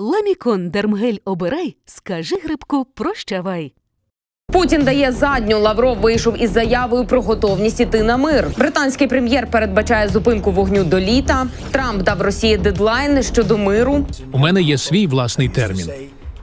Ламікон Дермгель обирай, скажи грибку прощавай. Путін дає задню. Лавров вийшов із заявою про готовність іти на мир. Британський прем'єр передбачає зупинку вогню до літа. Трамп дав Росії дедлайн щодо миру. У мене є свій власний термін,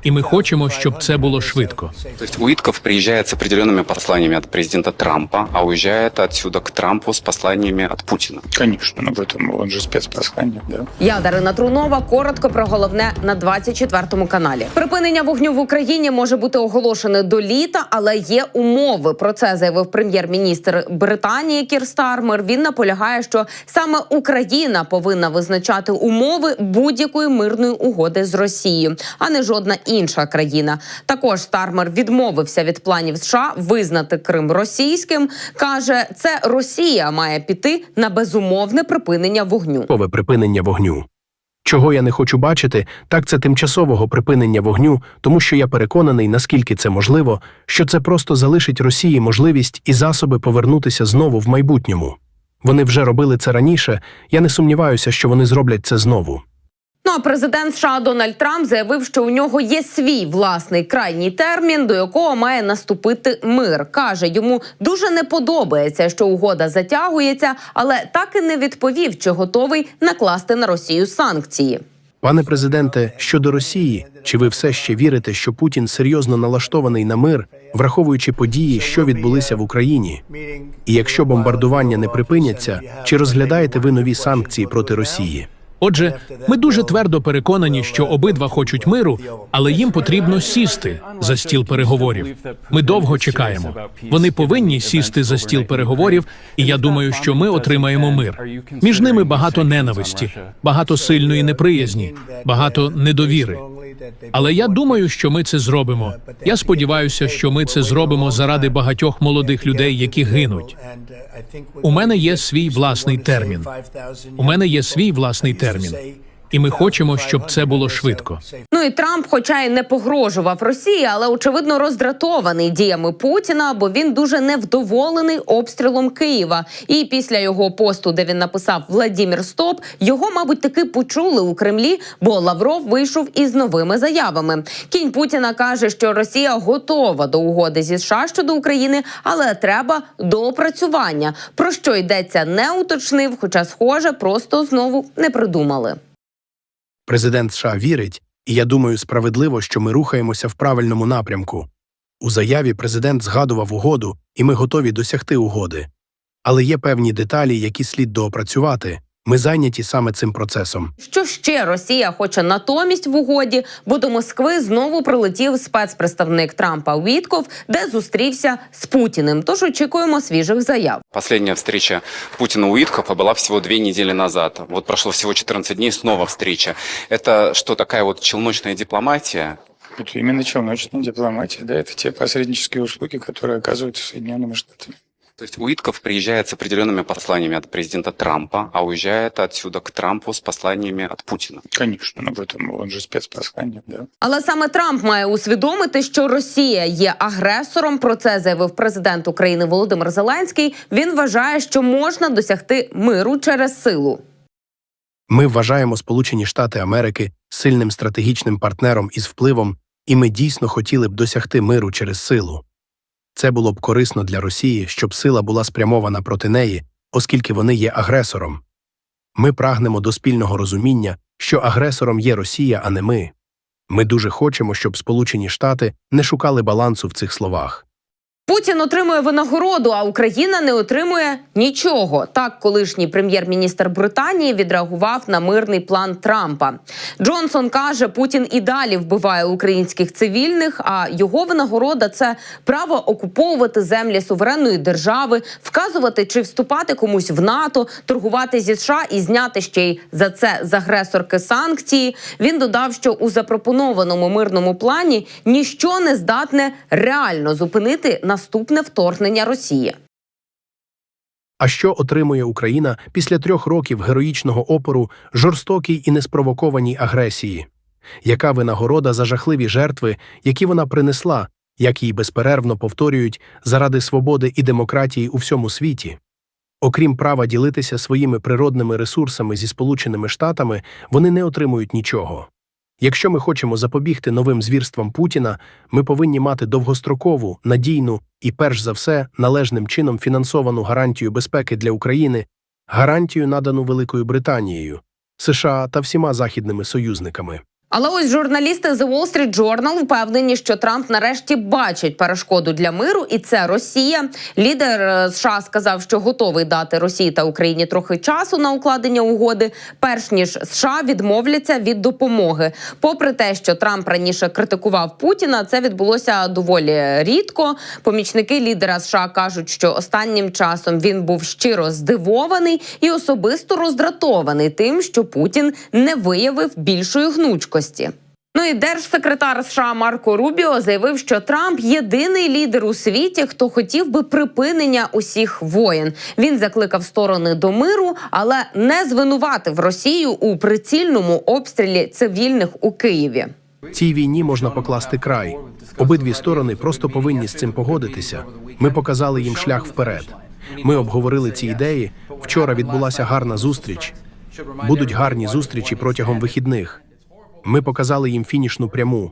і ми хочемо, щоб це було швидко. То есть Уитков приезжает с определенными посланиями от президента Трампа, а уезжает отсюда к Трампу с посланиями от Путина. Конечно, но в этом он же спецпосланник, да. Я Дарина Трунова. Коротко про головне на 24 каналі. Припинення вогню в Україні може бути оголошене до літа, але є умови. Про це заявив прем'єр-міністр Британії Кір Стармер. Він наполягає, що саме Україна повинна визначати умови будь-якої мирної угоди з Росією, а не жодна інша країна. Також Стармер відмовився від планів США визнати Крим російським. каже, це Росія має піти на безумовне припинення вогню. тимчасове припинення вогню. Чого я не хочу бачити, так це тимчасового припинення вогню, тому що я переконаний, наскільки це можливо, що це просто залишить Росії можливість і засоби повернутися знову в майбутньому. Вони вже робили це раніше, я не сумніваюся, що вони зроблять це знову. Ну а президент США Дональд Трамп заявив, що у нього є свій власний крайній термін, до якого має наступити мир. каже, йому дуже не подобається, що угода затягується, але так і не відповів, чи готовий накласти на Росію санкції. Пане президенте, щодо Росії, чи ви все ще вірите, що Путін серйозно налаштований на мир, враховуючи події, що відбулися в Україні? І якщо бомбардування не припиняться, чи розглядаєте ви нові санкції проти Росії? Отже, ми дуже твердо переконані, що обидва хочуть миру, але їм потрібно сісти за стіл переговорів. Ми довго чекаємо. Вони повинні сісти за стіл переговорів, і я думаю, що ми отримаємо мир. Між ними багато ненависті, багато сильної неприязні, багато недовіри. Але я думаю, що ми це зробимо. Я сподіваюся, що ми це зробимо заради багатьох молодих людей, які гинуть. У мене є свій власний термін. У мене є свій власний термін, і ми хочемо, щоб це було швидко. Ну і Трамп, хоча й не погрожував Росії, але очевидно роздратований діями Путіна, бо він дуже невдоволений обстрілом Києва. І після його посту, де він написав Владімір Стоп, його, мабуть, таки почули у Кремлі, бо Лавров вийшов із новими заявами. Кінь Путіна каже, що Росія готова до угоди зі США щодо України, але треба доопрацювання. Про що йдеться, не уточнив, хоча, схоже, просто знову не придумали. Президент США вірить, і я думаю, справедливо, що ми рухаємося в правильному напрямку. У заяві президент згадував угоду, і ми готові досягти угоди. Але є певні деталі, які слід доопрацювати. Ми зайняті саме цим процесом. Що ще Росія хоче натомість в угоді, бо до Москви знову прилетів спецпредставник Трампа Вітков, де зустрівся з Путіним. Тож очікуємо свіжих заяв. Последняя встреча Путина Уиткова была всего две недели назад. Вот прошло всего 14 дней, снова встреча. Это что, такая вот челночная дипломатия? Это именно челночная дипломатия, да, это те посреднические услуги, которые оказываются Соединенными Штатами. То есть Уитков приезжает с определенными посланиями от президента Трампа, а уезжает отсюда к Трампу с посланиями от Путина. Конечно, но в этом он же спецпосланник, да. Але саме Трамп має усвідомити, що Росія є агресором. Про це заявив президент України Володимир Зеленський. Він вважає, що можна досягти миру через силу. Ми вважаємо Сполучені Штати Америки сильним стратегічним партнером із впливом, і ми дійсно хотіли б досягти миру через силу. Це було б корисно для Росії, щоб сила була спрямована проти неї, оскільки вони є агресором. Ми прагнемо до спільного розуміння, що агресором є Росія, а не ми. Ми дуже хочемо, щоб Сполучені Штати не шукали балансу в цих словах. Путін отримує винагороду, а Україна не отримує нічого. Так, колишній прем'єр-міністр Британії відреагував на мирний план Трампа. Джонсон каже, Путін і далі вбиває українських цивільних. А його винагорода це право окуповувати землі суверенної держави, вказувати чи вступати комусь в НАТО, торгувати зі США і зняти ще й за це з агресорки санкції. Він додав, що у запропонованому мирному плані ніщо не здатне реально зупинити наступне вторгнення Росії. А що отримує Україна після трьох років героїчного опору жорстокій і неспровокованій агресії? Яка винагорода за жахливі жертви, які вона принесла, як її безперервно повторюють заради свободи і демократії у всьому світі? Окрім права ділитися своїми природними ресурсами зі Сполученими Штатами, вони не отримують нічого. Якщо ми хочемо запобігти новим звірствам Путіна, ми повинні мати довгострокову, надійну і, перш за все, належним чином фінансовану гарантію безпеки для України, гарантію, надану Великою Британією, США та всіма західними союзниками. Але ось журналісти The Wall Street Journal впевнені, що Трамп нарешті бачить перешкоду для миру, і це Росія. Лідер е, США сказав, що готовий дати Росії та Україні трохи часу на укладення угоди, перш ніж США відмовляться від допомоги. Попри те, що Трамп раніше критикував Путіна, це відбулося доволі рідко. Помічники лідера США кажуть, що останнім часом він був щиро здивований і особисто роздратований тим, що Путін не виявив більшої гнучкості. Ну і держсекретар США Марко Рубіо заявив, що Трамп єдиний лідер у світі, хто хотів би припинення усіх воєн. Він закликав сторони до миру, але не звинуватив Росію у прицільному обстрілі цивільних у Києві. Цій війні можна покласти край. Обидві сторони просто повинні з цим погодитися. Ми показали їм шлях вперед. Ми обговорили ці ідеї. Вчора відбулася гарна зустріч. Будуть гарні зустрічі протягом вихідних. Ми показали їм фінішну пряму.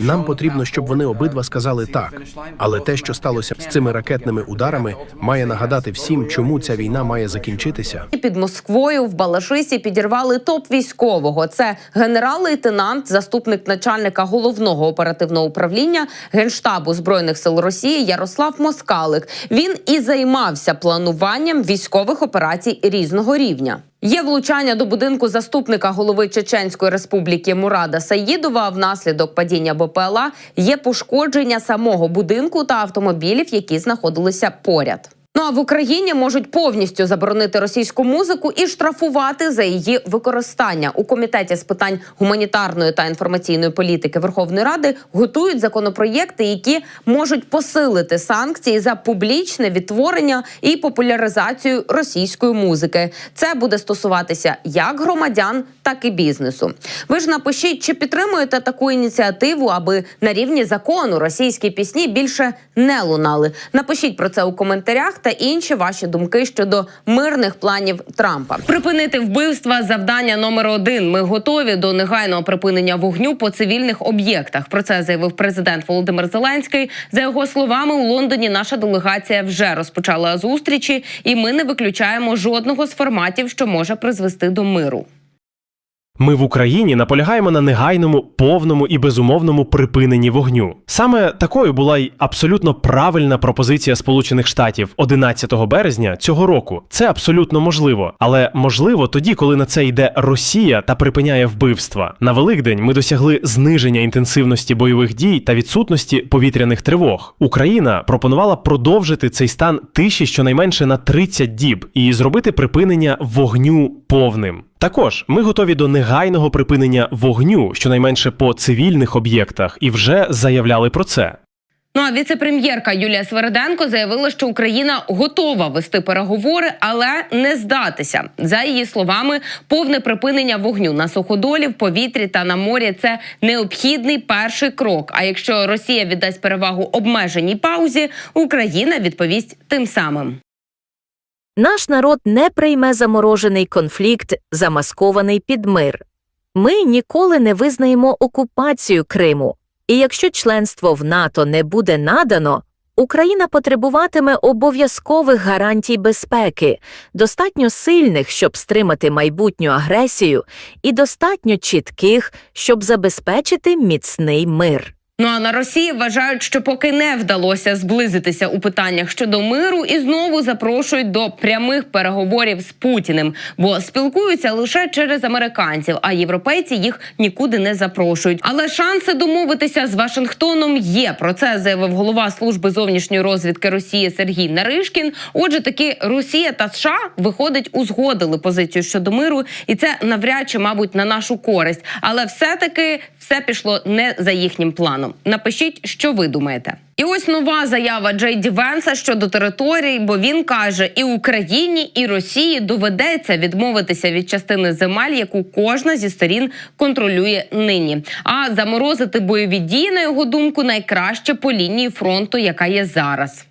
Нам потрібно, щоб вони обидва сказали так. Але те, що сталося з цими ракетними ударами, має нагадати всім, чому ця війна має закінчитися. Під Москвою в Балашисі підірвали топ військового. Це генерал-лейтенант, заступник начальника головного оперативного управління генштабу збройних сил Росії Ярослав Москалик. Він і займався плануванням військових операцій різного рівня. Є влучання до будинку заступника голови Чеченської республіки Мурада Саїдова. Внаслідок падіння БПЛА є пошкодження самого будинку та автомобілів, які знаходилися поряд. Ну а в Україні можуть повністю заборонити російську музику і штрафувати за її використання. У комітеті з питань гуманітарної та інформаційної політики Верховної Ради готують законопроєкти, які можуть посилити санкції за публічне відтворення і популяризацію російської музики. Це буде стосуватися як громадян, так і бізнесу. Ви ж напишіть, чи підтримуєте таку ініціативу, аби на рівні закону російські пісні більше не лунали. Напишіть про це у коментарях та інші ваші думки щодо мирних планів Трампа. Припинити вбивства завдання номер один. Ми готові до негайного припинення вогню по цивільних об'єктах. Про це заявив президент Володимир Зеленський. За його словами, у Лондоні наша делегація вже розпочала зустрічі, і ми не виключаємо жодного з форматів, що може призвести до миру. Ми в Україні наполягаємо на негайному, повному і безумовному припиненні вогню. Саме такою була й абсолютно правильна пропозиція Сполучених Штатів 11 березня цього року. Це абсолютно можливо, але можливо тоді, коли на це йде Росія та припиняє вбивства. На Великдень ми досягли зниження інтенсивності бойових дій та відсутності повітряних тривог. Україна пропонувала продовжити цей стан тиші щонайменше на 30 діб і зробити припинення вогню повним. Також ми готові до негайного припинення вогню, щонайменше по цивільних об'єктах, і вже заявляли про це. Ну а віце-прем'єрка Юлія Свериденко заявила, що Україна готова вести переговори, але не здатися. За її словами, повне припинення вогню на суходолі, в повітрі та на морі це необхідний перший крок. А якщо Росія віддасть перевагу обмеженій паузі, Україна відповість тим самим. Наш народ не прийме заморожений конфлікт, замаскований під мир. Ми ніколи не визнаємо окупацію Криму, і якщо членство в НАТО не буде надано, Україна потребуватиме обов'язкових гарантій безпеки, достатньо сильних, щоб стримати майбутню агресію, і достатньо чітких, щоб забезпечити міцний мир. Ну а на Росії вважають, що поки не вдалося зблизитися у питаннях щодо миру, і знову запрошують до прямих переговорів з Путіним, бо спілкуються лише через американців, а європейці їх нікуди не запрошують. Але шанси домовитися з Вашингтоном є. Про це заявив голова служби зовнішньої розвідки Росії Сергій Наришкін. Отже, таки Росія та США виходить узгодили позицію щодо миру, і це навряд чи, мабуть, на нашу користь. Але все-таки все пішло не за їхнім планом. Напишіть, що ви думаєте. І ось нова заява Джей Ді Венса щодо територій, бо він каже, і Україні, і Росії доведеться відмовитися від частини земель, яку кожна зі сторін контролює нині. А заморозити бойові дії, на його думку, найкраще по лінії фронту, яка є зараз.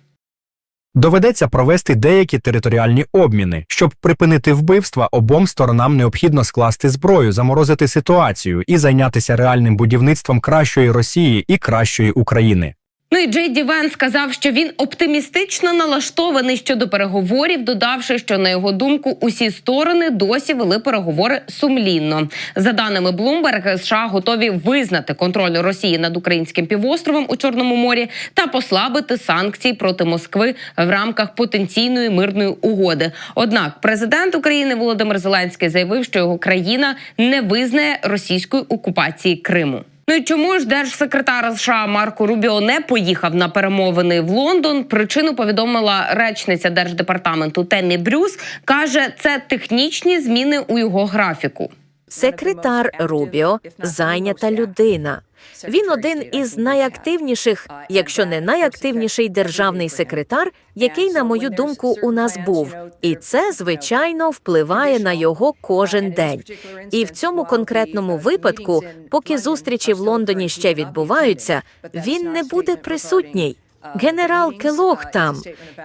Доведеться провести деякі територіальні обміни. Щоб припинити вбивства, обом сторонам необхідно скласти зброю, заморозити ситуацію і зайнятися реальним будівництвом кращої Росії і кращої України. Ну і Джей Ді сказав, що він оптимістично налаштований щодо переговорів, додавши, що на його думку усі сторони досі вели переговори сумлінно. За даними Bloomberg, США готові визнати контроль Росії над українським півостровом у Чорному морі та послабити санкції проти Москви в рамках потенційної мирної угоди. Однак, президент України Володимир Зеленський заявив, що його країна не визнає російської окупації Криму. Ну і чому ж держсекретар США Марко Рубіо не поїхав на перемовини в Лондон? Причину повідомила речниця держдепартаменту Темі Брюс. каже, це технічні зміни у його графіку. Секретар Рубіо зайнята людина. Він один із найактивніших, якщо не найактивніший державний секретар, який, на мою думку, у нас був. І це звичайно впливає на його кожен день. І в цьому конкретному випадку, поки зустрічі в Лондоні ще відбуваються, він не буде присутній. Генерал Келох там,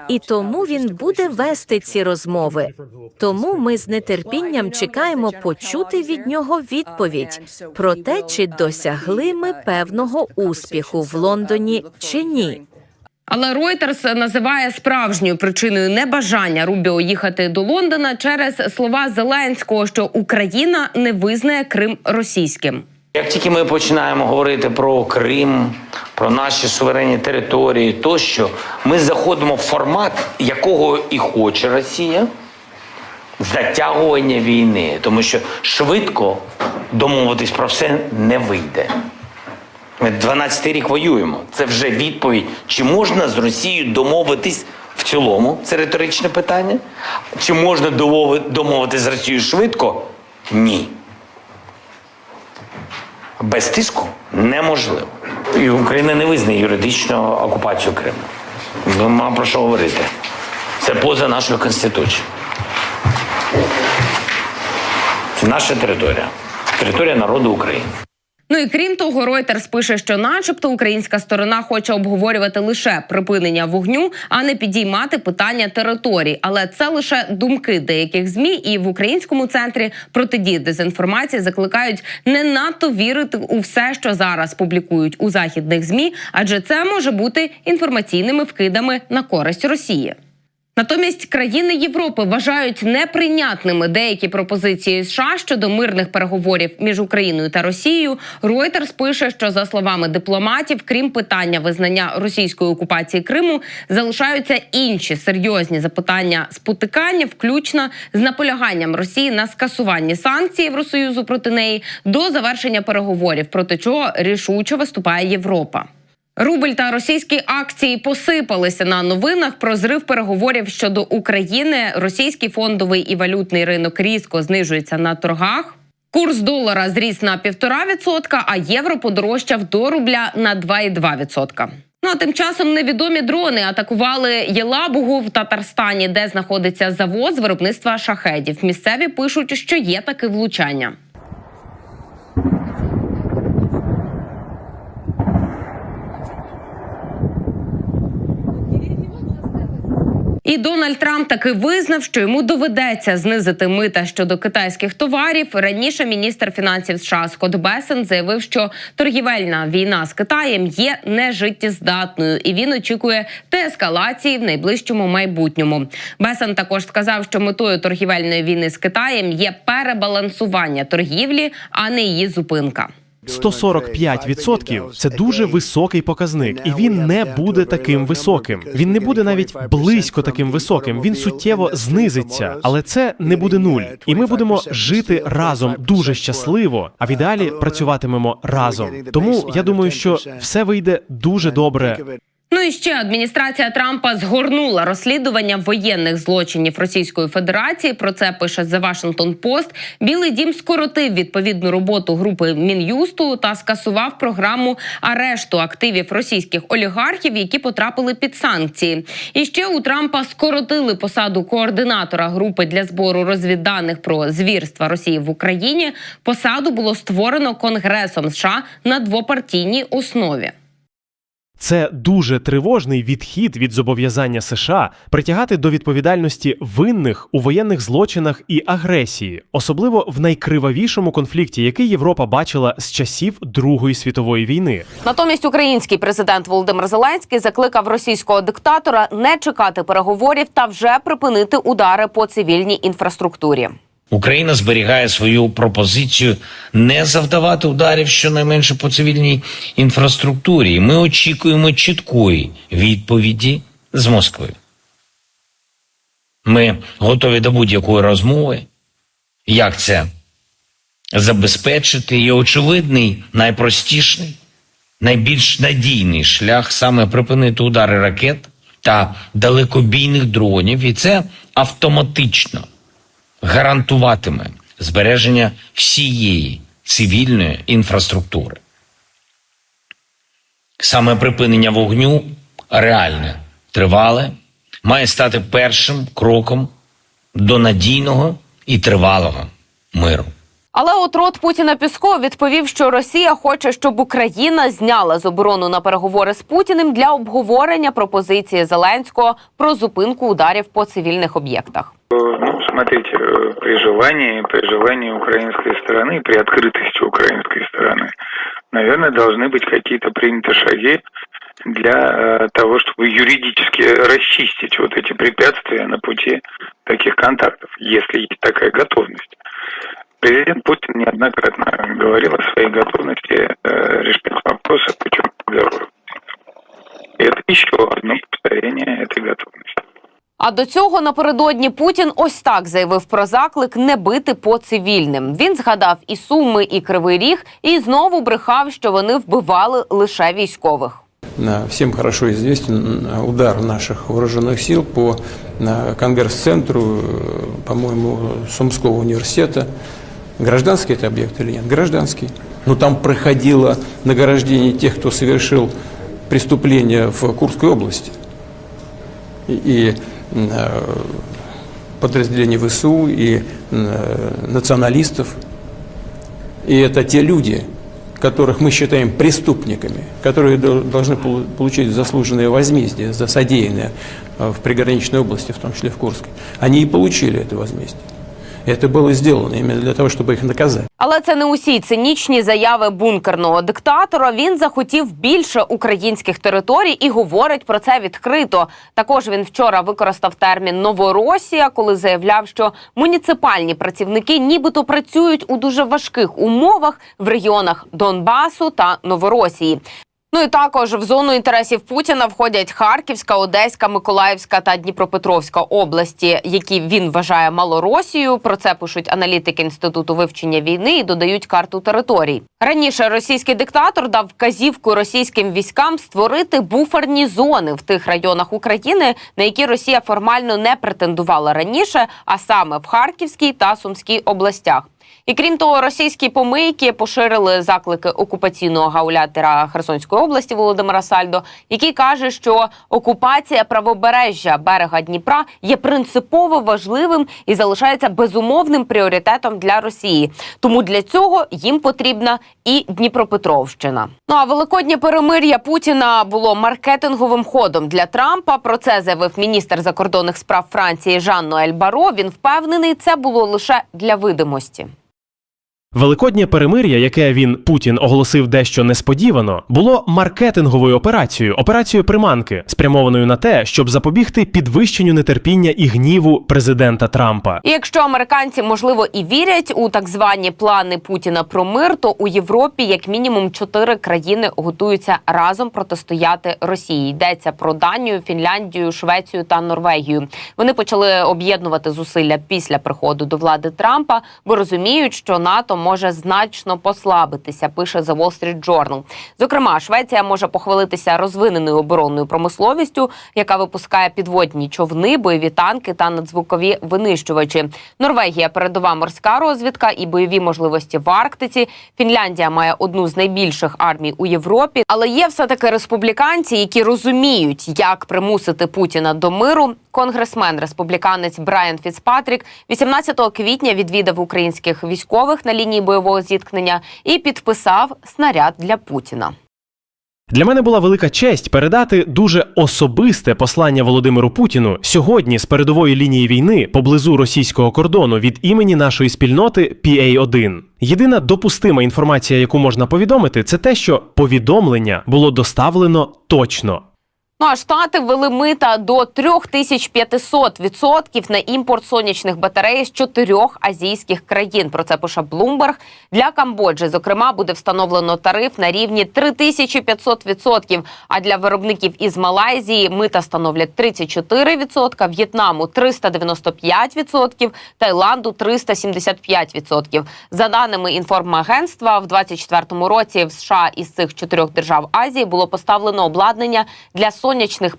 і тому він буде вести ці розмови. Тому ми з нетерпінням чекаємо почути від нього відповідь про те, чи досягли ми певного успіху в Лондоні чи ні. Але Reuters називає справжньою причиною небажання Рубіо їхати до Лондона через слова Зеленського, що Україна не визнає Крим російським. Як тільки ми починаємо говорити про Крим, про наші суверенні території, тощо ми заходимо в формат, якого і хоче Росія затягування війни, тому що швидко домовитись про все не вийде. Ми 12 рік воюємо. Це вже відповідь, чи можна з Росією домовитись в цілому? Це риторичне питання. Чи можна домовитись з Росією швидко? Ні. Без тиску неможливо. І Україна не визнає юридичну окупацію Криму. Нема про що говорити. Це поза нашою конституцією. Це наша територія. Територія народу України. Ну і крім того, Reuters пише, що, начебто, українська сторона хоче обговорювати лише припинення вогню, а не підіймати питання територій. Але це лише думки деяких змі, і в українському центрі протидії дезінформації закликають не надто вірити у все, що зараз публікують у західних змі, адже це може бути інформаційними вкидами на користь Росії. Натомість країни Європи вважають неприйнятними деякі пропозиції США щодо мирних переговорів між Україною та Росією. Reuters пише, що за словами дипломатів, крім питання визнання російської окупації Криму, залишаються інші серйозні запитання спотикання, включно з наполяганням Росії на скасуванні санкцій Євросоюзу проти неї до завершення переговорів, проти чого рішуче виступає Європа. Рубль та російські акції посипалися на новинах про зрив переговорів щодо України. Російський фондовий і валютний ринок різко знижується на торгах. Курс долара зріс на 1,5%, а євро подорожчав до рубля на 2,2%. Ну а тим часом невідомі дрони атакували Єлабугу в Татарстані, де знаходиться завод з виробництва шахедів. Місцеві пишуть, що є таке влучання. І Дональд Трамп таки визнав, що йому доведеться знизити мита щодо китайських товарів. Раніше міністр фінансів США Скотт Бесен заявив, що торгівельна війна з Китаєм є нежиттєздатною, і він очікує деескалації в найближчому майбутньому. Бесен також сказав, що метою торгівельної війни з Китаєм є перебалансування торгівлі, а не її зупинка. 145% – це дуже високий показник, і він не буде таким високим. Він не буде навіть близько таким високим. Він суттєво знизиться, але це не буде нуль. І ми будемо жити разом дуже щасливо. А в ідеалі працюватимемо разом. Тому я думаю, що все вийде дуже добре. Ну і ще адміністрація Трампа згорнула розслідування воєнних злочинів Російської Федерації. Про це пише The Washington Post. Білий дім скоротив відповідну роботу групи мін'юсту та скасував програму арешту активів російських олігархів, які потрапили під санкції. І ще у Трампа скоротили посаду координатора групи для збору розвідданих про звірства Росії в Україні. Посаду було створено Конгресом США на двопартійній основі. Це дуже тривожний відхід від зобов'язання США притягати до відповідальності винних у воєнних злочинах і агресії, особливо в найкривавішому конфлікті, який Європа бачила з часів Другої світової війни. Натомість український президент Володимир Зеленський закликав російського диктатора не чекати переговорів та вже припинити удари по цивільній інфраструктурі. Україна зберігає свою пропозицію не завдавати ударів щонайменше по цивільній інфраструктурі. І Ми очікуємо чіткої відповіді з Москви. Ми готові до будь-якої розмови. Як це забезпечити? І очевидний, найпростіший, найбільш надійний шлях саме припинити удари ракет та далекобійних дронів, і це автоматично гарантуватиме збереження всієї цивільної інфраструктури. Саме припинення вогню реальне, тривале, має стати першим кроком до надійного і тривалого миру. Але от рот Путіна Пісков відповів, що Росія хоче, щоб Україна зняла заборону на переговори з Путіним для обговорення пропозиції Зеленського про зупинку ударів по цивільних об'єктах. Ну, смотрите, э, при желании, при желании украинской стороны, при открытости украинской стороны, наверное, должны быть какие-то приняты шаги для э, того, чтобы юридически расчистить вот эти препятствия на пути таких контактов, если есть такая готовность. Президент Путин неоднократно говорил о своей готовности э, решать вопросы путем переговоров. И это еще одно повторение этой готовности. А до цього напередодні Путін ось так заявив про заклик не бити по цивільним. Він згадав і Суми, і Кривий Ріг, і знову брехав, що вони вбивали лише військових. На- Всем хорошо известен э, удар наших вооруженных сил по на Конгресс-центру, э, по-моему, Сумского университета. Гражданский это объект или нет? Гражданский. Но там проходило награждение тех, кто совершил преступление в Курской области. И, и, э, подразделений ВСУ, и э, националистов. И это те люди, которых мы считаем преступниками, которые дол- должны полу- получить заслуженное возмездие за содеянное э, в приграничной области, в том числе в Курской. Они и получили это возмездие. И это было сделано именно для того, чтобы их наказать. Але це не усі цинічні заяви бункерного диктатора. Він захотів більше українських територій і говорить про це відкрито. Також він вчора використав термін Новоросія, коли заявляв, що муніципальні працівники нібито працюють у дуже важких умовах в регіонах Донбасу та Новоросії. Ну і також в зону інтересів Путіна входять Харківська, Одеська, Миколаївська та Дніпропетровська області, які він вважає Малоросією. Про це пишуть аналітики інституту вивчення війни і додають карту територій. Раніше російський диктатор дав вказівку російським військам створити буферні зони в тих районах України, на які Росія формально не претендувала раніше, а саме в Харківській та Сумській областях. І крім того, російські помийки поширили заклики окупаційного гаулятера Херсонської області Володимира Сальдо, який каже, що окупація правобережжя берега Дніпра є принципово важливим і залишається безумовним пріоритетом для Росії. Тому для цього їм потрібна і Дніпропетровщина. Ну а великоднє перемир'я Путіна було маркетинговим ходом для Трампа. Про це заявив міністр закордонних справ Франції Жан Ноель Баро. Він впевнений, це було лише для видимості. Великоднє перемир'я, яке він Путін оголосив дещо несподівано, було маркетинговою операцією, операцією приманки, спрямованою на те, щоб запобігти підвищенню нетерпіння і гніву президента Трампа. І якщо американці можливо і вірять у так звані плани Путіна про мир, то у Європі як мінімум чотири країни готуються разом протистояти Росії. Йдеться про Данію, Фінляндію, Швецію та Норвегію. Вони почали об'єднувати зусилля після приходу до влади Трампа, бо розуміють, що НАТО може значно послабитися. Пише The Wall Street Journal. Зокрема, Швеція може похвалитися розвиненою оборонною промисловістю, яка випускає підводні човни, бойові танки та надзвукові винищувачі. Норвегія передова морська розвідка і бойові можливості в Арктиці. Фінляндія має одну з найбільших армій у Європі, але є все таки республіканці, які розуміють, як примусити Путіна до миру. Конгресмен республіканець Брайан Фіцпатрік 18 квітня відвідав українських військових на лінії бойового зіткнення і підписав снаряд для Путіна. Для мене була велика честь передати дуже особисте послання Володимиру Путіну сьогодні з передової лінії війни поблизу російського кордону від імені нашої спільноти PA1. Єдина допустима інформація, яку можна повідомити, це те, що повідомлення було доставлено точно. Ну а штати ввели мита до 3500% на імпорт сонячних батарей з чотирьох азійських країн. Про це пише Bloomberg. Для Камбоджі, зокрема, буде встановлено тариф на рівні 3500%, А для виробників із Малайзії мита становлять 34%, В'єтнаму 395%, Таїланду 375%. За даними інформагентства, в 2024 році в США із цих чотирьох держав Азії було поставлено обладнання для сонячних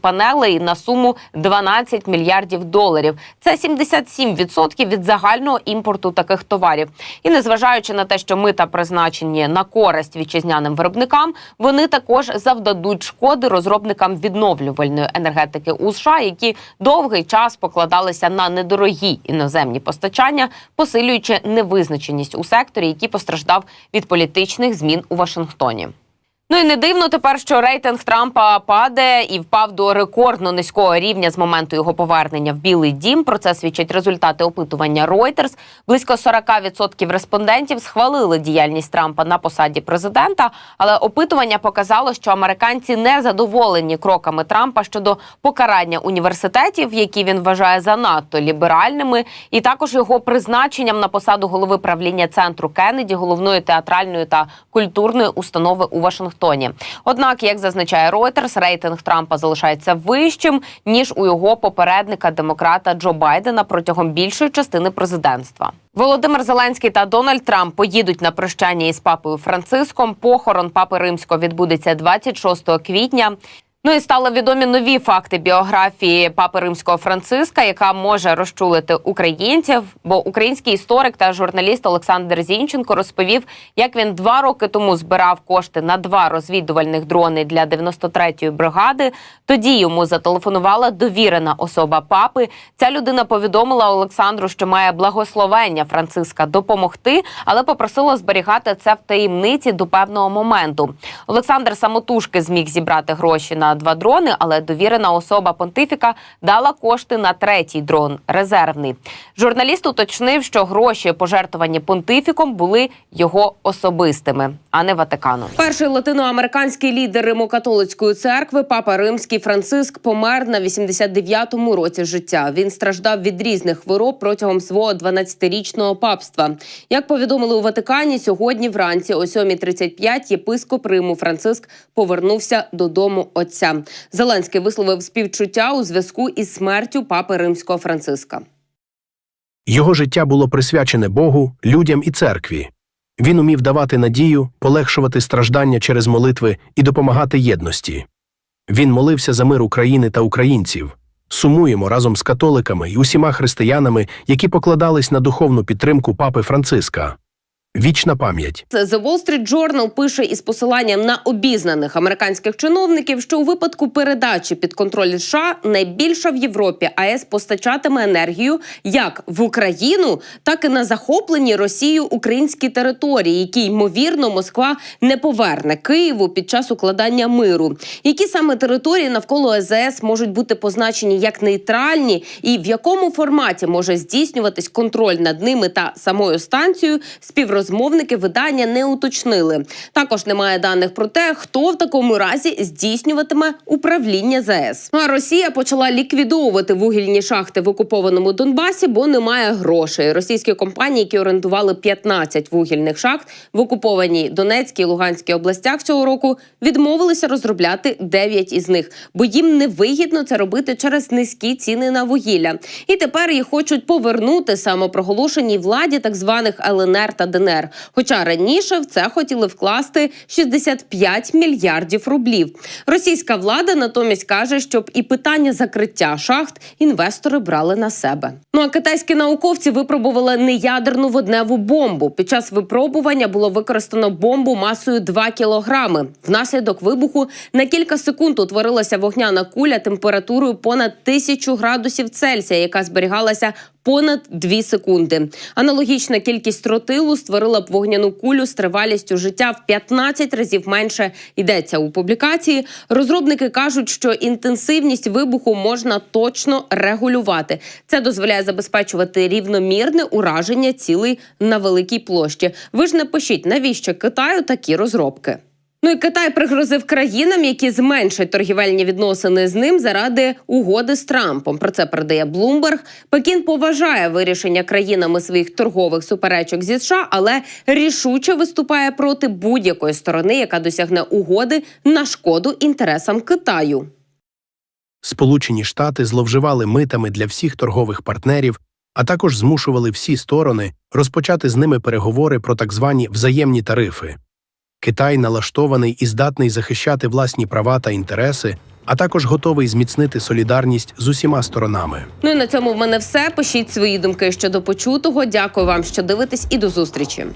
панелей на суму 12 мільярдів доларів. Це 77% від загального імпорту таких товарів. І незважаючи на те, що мита призначені на користь вітчизняним виробникам, вони також завдадуть шкоди розробникам відновлювальної енергетики у США, які довгий час покладалися на недорогі іноземні постачання, посилюючи невизначеність у секторі, який постраждав від політичних змін у Вашингтоні. Ну і не дивно тепер, що рейтинг Трампа падає і впав до рекордно низького рівня з моменту його повернення в Білий Дім. Про це свідчать результати опитування Reuters. Близько 40% респондентів схвалили діяльність Трампа на посаді президента. Але опитування показало, що американці не задоволені кроками Трампа щодо покарання університетів, які він вважає занадто ліберальними, і також його призначенням на посаду голови правління центру Кеннеді, головної театральної та культурної установи у Вашингтоні. Однак, як зазначає Reuters, рейтинг Трампа залишається вищим ніж у його попередника демократа Джо Байдена протягом більшої частини президентства. Володимир Зеленський та Дональд Трамп поїдуть на прощання із папою Франциском. Похорон папи римського відбудеться 26 квітня. Ну і стали відомі нові факти біографії папи римського Франциска, яка може розчулити українців. Бо український історик та журналіст Олександр Зінченко розповів, як він два роки тому збирав кошти на два розвідувальних дрони для 93-ї бригади. Тоді йому зателефонувала довірена особа папи. Ця людина повідомила Олександру, що має благословення Франциска допомогти, але попросила зберігати це в таємниці до певного моменту. Олександр самотужки зміг зібрати гроші на два дрони, але довірена особа понтифіка дала кошти на третій дрон резервний. Журналіст уточнив, що гроші, пожертвовані понтифіком, були його особистими, а не Ватикану. Перший латиноамериканський лідер Римо-католицької церкви, папа Римський Франциск, помер на 89-му році життя. Він страждав від різних хвороб протягом свого 12-річного папства. Як повідомили у Ватикані, сьогодні вранці о 7.35 єпископ Риму Франциск повернувся додому отця. Зеленський висловив співчуття у зв'язку із смертю папи римського Франциска. Його життя було присвячене Богу, людям і церкві. Він умів давати надію, полегшувати страждання через молитви і допомагати єдності. Він молився за мир України та українців. Сумуємо разом з католиками і усіма християнами, які покладались на духовну підтримку папи Франциска. Вічна пам'ять. The Wall Street Journal пише із посиланням на обізнаних американських чиновників, що у випадку передачі під контроль США найбільша в Європі АЕС постачатиме енергію як в Україну, так і на захоплені Росією українські території, які ймовірно Москва не поверне Києву під час укладання миру. Які саме території навколо АЗС можуть бути позначені як нейтральні, і в якому форматі може здійснюватись контроль над ними та самою станцією, співрозмовники видання не уточнили. Також немає даних про те, хто в такому разі здійснюватиме управління. Ну, а Росія почала ліквідовувати вугільні шахти в окупованому Донбасі, бо немає грошей. Російські компанії, які орендували 15 вугільних шахт в окупованій Донецькій і Луганській областях цього року, відмовилися розробляти 9 із них, бо їм невигідно це робити через низькі ціни на вугілля. І тепер їх хочуть повернути самопроголошеній владі так званих ЛНР та ДНР. Хоча раніше в це хотіли вкласти 65 мільярдів рублів. Російська влада натомість каже, щоб і питання закриття шахт інвестори брали на себе. Ну а китайські науковці випробували неядерну водневу бомбу. Під час випробування було використано бомбу масою 2 кілограми. Внаслідок вибуху на кілька секунд утворилася вогняна куля температурою понад тисячу градусів Цельсія, яка зберігалася понад 2 секунди. Аналогічна кількість тротилу створила б вогняну кулю з тривалістю життя в 15 разів менше. Йдеться у публікації. Розробники кажуть, що інтенсивність вибуху можна точно регулювати. Це дозволяє забезпечувати рівномірне ураження цілей на великій площі. Ви ж не пишіть, навіщо Китаю такі розробки. Ну і Китай пригрозив країнам, які зменшать торгівельні відносини з ним заради угоди з Трампом. Про це передає Блумберг. Пекін поважає вирішення країнами своїх торгових суперечок зі США, але рішуче виступає проти будь-якої сторони, яка досягне угоди на шкоду інтересам Китаю. Сполучені Штати зловживали митами для всіх торгових партнерів, а також змушували всі сторони розпочати з ними переговори про так звані взаємні тарифи. Китай налаштований і здатний захищати власні права та інтереси, а також готовий зміцнити солідарність з усіма сторонами. Ну і на цьому в мене все. Пишіть свої думки щодо почутого. Дякую вам, що дивитесь, і до зустрічі.